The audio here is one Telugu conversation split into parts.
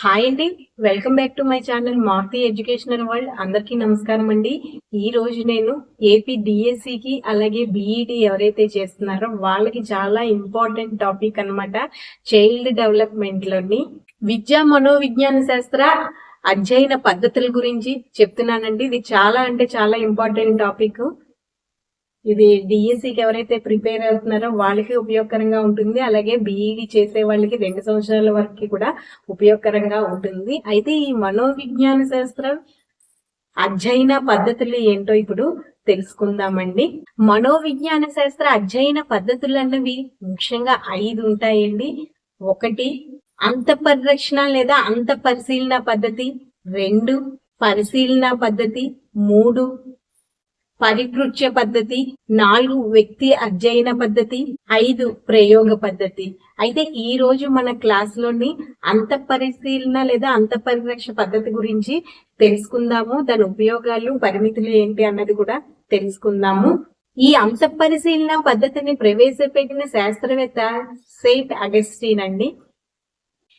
హాయ్ అండి welcome back to my channel Maruti educational world అందరికీ నమస్కారం అండి. ఈ రోజు నేను ఏపీ డిఎస్సికి అలాగే బిఈడి ఎవరైతే చేస్తున్నారో వాళ్ళకి చాలా ఇంపార్టెంట్ టాపిక్ అన్నమాట చైల్డ్ డెవలప్మెంట్లోని విద్యా మనోవిజ్ఞాన శాస్త్ర అధ్యయన పద్ధతుల గురించి చెప్తున్నానండి. ఇది చాలా అంటే చాలా ఇంపార్టెంట్ టాపిక్ ఇది డిఎస్సికి ఎవరైతే ప్రిపేర్ అవుతున్నారో వాళ్ళకి ఉపయోగకరంగా ఉంటుంది. అలాగే బీఈడి చేసే వాళ్ళకి రెండు సంవత్సరాల వరకు కూడా ఉపయోగకరంగా ఉంటుంది. అయితే ఈ మనోవిజ్ఞాన శాస్త్రం అధ్యయన పద్ధతులు ఏంటో ఇప్పుడు తెలుసుకుందామండి. మనోవిజ్ఞాన శాస్త్ర అధ్యయన పద్ధతులు అన్నవి ముఖ్యంగా ఐదు ఉంటాయండి. ఒకటి అంత పరిరక్షణ లేదా అంత పరిశీలన పద్ధతి. రెండు పరిశీలన పద్ధతి. మూడు పరికృత్య పద్ధతి నాలుగు వ్యక్తి అధ్యయన పద్ధతి ఐదు ప్రయోగ పద్ధతి. అయితే ఈ రోజు మన క్లాస్లోని అంత పరిశీలన లేదా అంత పరిరక్ష పద్ధతి గురించి తెలుసుకుందాము. దాని ఉపయోగాలు పరిమితులు ఏంటి అన్నది కూడా తెలుసుకుందాము. ఈ అంత పరిశీలన పద్ధతిని ప్రవేశపెట్టిన శాస్త్రవేత్త సెయింట్ అగస్టిన్ అండి.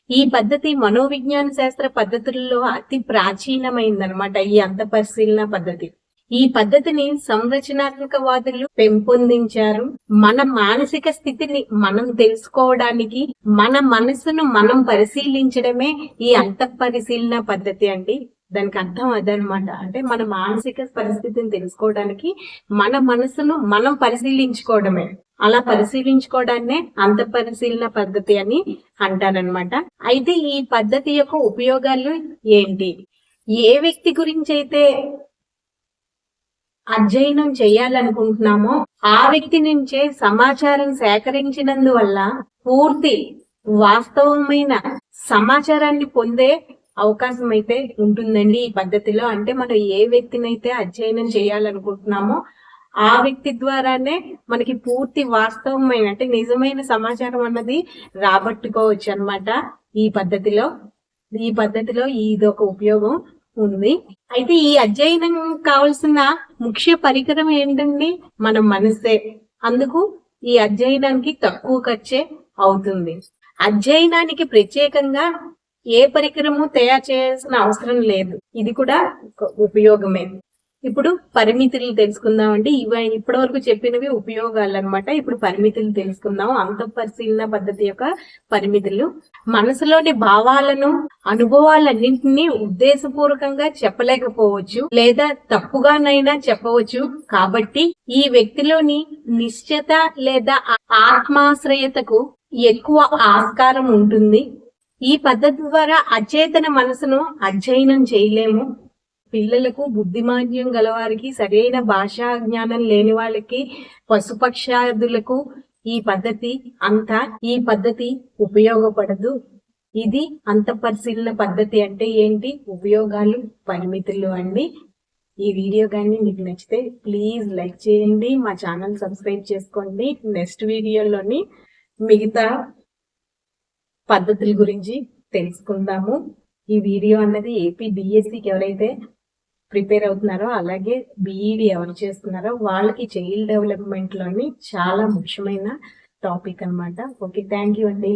ఈ పద్ధతి మనోవిజ్ఞాన శాస్త్ర పద్ధతుల్లో అతి ప్రాచీనమైందనమాట ఈ అంత పరిశీలన పద్ధతి. ఈ పద్ధతిని సంరచనాత్మకవాదులు పెంపొందించారు. మన మానసిక స్థితిని మనం తెలుసుకోవడానికి మన మనసును మనం పరిశీలించడమే ఈ అంత పరిశీలన పద్ధతి అండి. దానికి అర్థం అదనమాట. అంటే మన మానసిక పరిస్థితిని తెలుసుకోవడానికి మన మనసును మనం పరిశీలించుకోవడమే. అలా పరిశీలించుకోవడాన్నే అంత పరిశీలన పద్ధతి అని అంటారనమాట. అయితే ఈ పద్ధతి యొక్క ఉపయోగాలు ఏంటి? ఏ వ్యక్తి గురించి అయితే అధ్యయనం చేయాలనుకుంటున్నామో ఆ వ్యక్తి నుంచే సమాచారం సేకరించినందువల్ల పూర్తి వాస్తవమైన సమాచారాన్ని పొందే అవకాశం అయితే ఉంటుందండి ఈ పద్ధతిలో. అంటే మనం ఏ వ్యక్తినైతే అధ్యయనం చేయాలనుకుంటున్నామో ఆ వ్యక్తి ద్వారానే మనకి పూర్తి వాస్తవమైన అంటే నిజమైన సమాచారం అన్నది రాబట్టుకోవచ్చు అనమాట ఈ పద్ధతిలో. ఈ పద్ధతిలో ఇది ఒక ఉపయోగం. ఉంది అయితే ఈ అధ్యయనం కావాల్సిన ముఖ్య పరికరం ఏంటండి? మన మనసే. అందుకు ఈ అధ్యయనానికి తక్కువ ఖర్చే అవుతుంది. అధ్యయనానికి ప్రత్యేకంగా ఏ పరికరము తయారు చేయాల్సిన అవసరం లేదు. ఇది కూడా ఒక ఉపయోగమే. ఇప్పుడు పరిమితులు తెలుసుకుందాం అంటే ఇవి ఇప్పటి వరకు చెప్పినవి ఉపయోగాలు అనమాట ఇప్పుడు పరిమితులు తెలుసుకుందాం. అంత పరిశీలన పద్ధతి యొక్క పరిమితులు. మనసులోని భావాలను అనుభవాలన్నింటినీ ఉద్దేశపూర్వకంగా చెప్పలేకపోవచ్చు లేదా తప్పుగానైనా చెప్పవచ్చు. కాబట్టి ఈ వ్యక్తిలోని నిశ్చత లేదా ఆత్మాశ్రయతకు ఎక్కువ ఆస్కారం ఉంటుంది. ఈ పద్ధతి ద్వారా అచేతన మనసును అధ్యయనం చేయలేము. పిల్లలకు బుద్ధిమాన్యం గలవారికి సరైన భాషా జ్ఞానం లేని వాళ్ళకి పశుపక్షాదులకు ఈ పద్ధతి అంత ఈ పద్ధతి ఉపయోగపడదు. ఇది అంత పరిశీలన పద్ధతి అంటే ఏంటి? ఉపయోగాలు పరిమితులు అండి. ఈ వీడియో కానీ మీకు నచ్చితే ప్లీజ్ లైక్ చేయండి మా ఛానల్ సబ్స్క్రైబ్ చేసుకోండి. నెక్స్ట్ వీడియోలోని మిగతా పద్ధతుల గురించి తెలుసుకుందాము. ఈ వీడియో అన్నది ఏపీ డిఎస్సికి ఎవరైతే ప్రిపేర్ అవుతున్నారో అలాగే బీఈడి ఎవరు చేస్తున్నారో వాళ్ళకి చైల్డ్ డెవలప్మెంట్లోని చాలా ముఖ్యమైన టాపిక్ అనమాట ఓకే థ్యాంక్ యూ అండి.